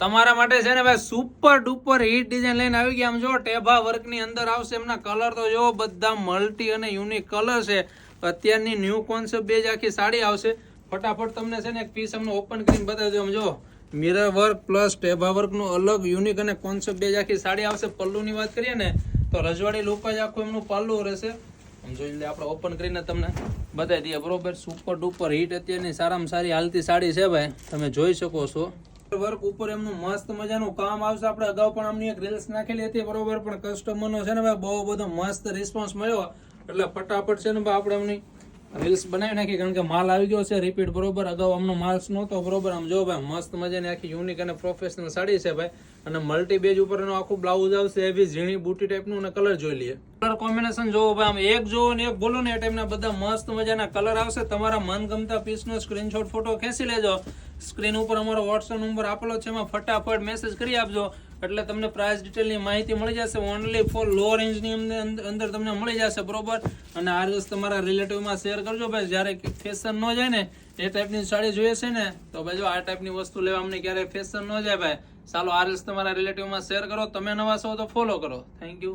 તમારા માટે છે ને ભાઈ સુપર ડુપર હિટ ડિઝાઇન લઈને આવી ગયા. આમ જો ટેભા વર્કની અંદર આવશે, એમના કલર તો જો બધા મલ્ટી અને યુનિક કલર છે. અત્યારની ન્યૂ કોન્સેપ્ટ બે જ આખી સાડી આવશે. ફટાફટ તમને છે ને એક પીસ અમને ઓપન કરીને બતાવી દો આમ જો મિરર વર્ક પ્લસ ટેભા વર્કનું અલગ યુનિક અને કોન્સેપ્ટ બે જ આખી સાડી આવશે. પલ્લુની વાત કરીએ ને, તો રજવાડી લુક જ આખું એમનું પલ્લુ રહેશે. આમ જોઈ લે, આપણે ઓપન કરીને તમને બતાવી દઈએ. બરોબર સુપર ડુપર હિટ અત્યારની સારામાં સારી હાલતી સાડી છે ભાઈ. તમે જોઈ શકો છો. વર્ક ઉપર એમનું મસ્ત મજાનું કામ આવશે. આપણે અગાઉ પણ અમને એક રીલ્સ નાખેલી હતી, બરોબર? પણ કસ્ટમરનો છે ને ભાઈ, બહુ બધો મસ્ત રિસ્પોન્સ મળ્યો. એટલે ફટાફટ છે ને ભાઈ, આપણે એમની રીલ્સ બનાવી નાખી. કારણ કે માલ આવી ગયો છે રિપીટ બરોબર? અગાઉ અમનો માલ નહોતો, બરોબર? આમ જો ભાઈ, મસ્ત મજાની આખી યુનિક અને પ્રોફેશનલ સાડી છે ભાઈ. અને મલ્ટી બેજ ઉપર એનું આખું બ્લાઉઝ આવશે એવી ઝીણી બુટી ટાઈપનું અને કલર જોઈ લઈએ. કલર કોમ્બિનેશન જોવો ભાઈ, આમ એક જોવો ને એક બોલો ને એ ટાઈપના બધા મસ્ત મજાના કલર આવશે. તમારા મનગમતા પીસનો સ્ક્રીનશોટ ફોટો ખેંચી લેજો. સ્ક્રીન ઉપર અમારો વોટ્સઅપ નંબર આપેલો છે, એમાં ફટાફટ મેસેજ કરી આપજો. એટલે તમને પ્રાઇસ ડિટેલની માહિતી મળી જશે. ઓનલી ફોર લો રેન્જની અંદર તમને મળી જશે, બરોબર? અને આ રીલ્સ તમારા રિલેટિવમાં શેર કરજો ભાઈ. જ્યારે ફેશન ન જાય ને, એ ટાઈપની સાડી જોઈએ છે ને, તો ભાઈ જો આ ટાઈપની વસ્તુ લેવા અમને ક્યારેય ફેશન ન જાય ભાઈ. ચાલો આ રીલ્સ તમારા રિલેટિવમાં શેર કરો. તમે નવા છો તો ફોલો કરો. Thank you